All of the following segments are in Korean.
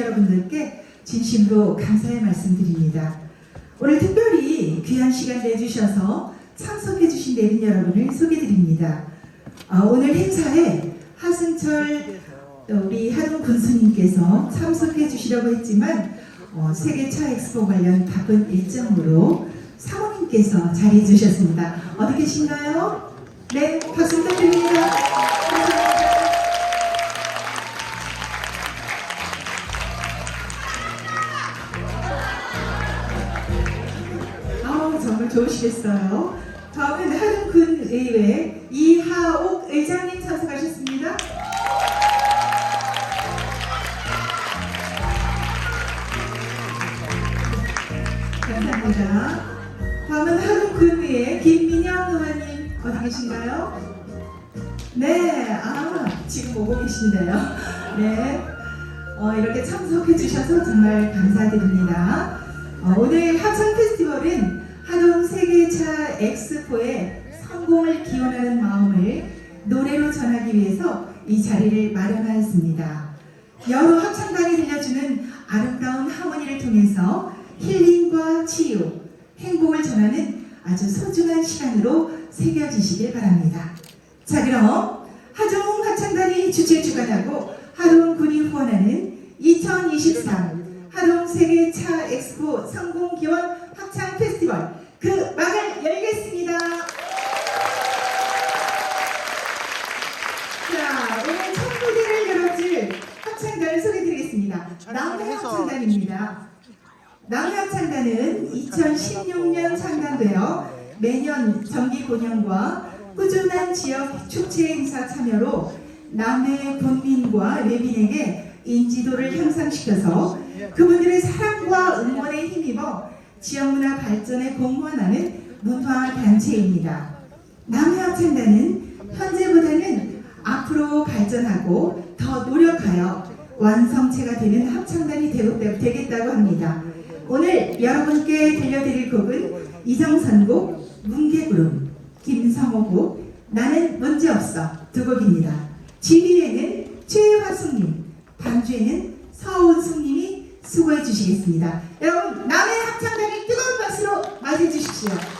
여러분들께 진심으로 감사의 말씀드립니다. 오늘 특별히 귀한 시간 내주셔서 참석해주신 내빈 여러분을 소개드립니다. 아, 오늘 행사에 하승철 어, 우리 하동 군수님께서 참석해 주시려고 했지만 어, 세계 차 엑스포 관련 바쁜 일정으로 사모님께서 자리해 주셨습니다. 어디 계신가요? 네, 박수 부탁드립니다. 좋으시겠어요. 다음은 하동군 의회 이하옥 의장님 참석하셨습니다. 감사합니다. 다음은 하동군의회 김민영 의원님 어디 계신가요? 네, 아 지금 오고 계신데요. 네, 어, 이렇게 참석해 주셔서 정말 감사드립니다. 어, 오늘 합창 페스티벌은 하동 세계차 엑스포의 성공을 기원하는 마음을 노래로 전하기 위해서 이 자리를 마련하였습니다. 여러 합창단이 들려주는 아름다운 하모니를 통해서 힐링과 치유, 행복을 전하는 아주 소중한 시간으로 새겨지시길 바랍니다. 자 그럼 하동 합창단이 주최 주관하고 하동 군이 후원하는 2023 하동 세계 차 엑스포 성공 기원 합창 페스티벌 그 막을 열겠습니다. 자 오늘 첫 무대를 열어줄 합창단을 소개드리겠습니다. 남해 합창단입니다. 남해 합창단은 2016년 창단되어 매년 정기 공연과 꾸준한 지역 축제 행사 참여로 남해 군민과 외빈에게 인지도를 향상시켜서 그분들의 사랑과 응원에 힘입어 지역 문화 발전에 공헌하는 문화 단체입니다. 남해합창단은 현재보다는 앞으로 발전하고 더 노력하여 완성체가 되는 합창단이 되겠다고 합니다. 오늘 여러분께 들려드릴 곡은 이정선곡, 문개구름, 김성호곡, 나는 문제없어 두 곡입니다. 지휘에는 최화숙님, 반주에는 서운숙님이 수고해 주시겠습니다. 여러분 박수로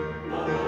Lord.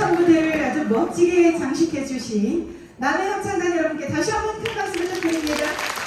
첫 무대를 아주 멋지게 장식해 주신 남해 합창단 여러분께 다시 한번 큰 박수 부탁드립니다.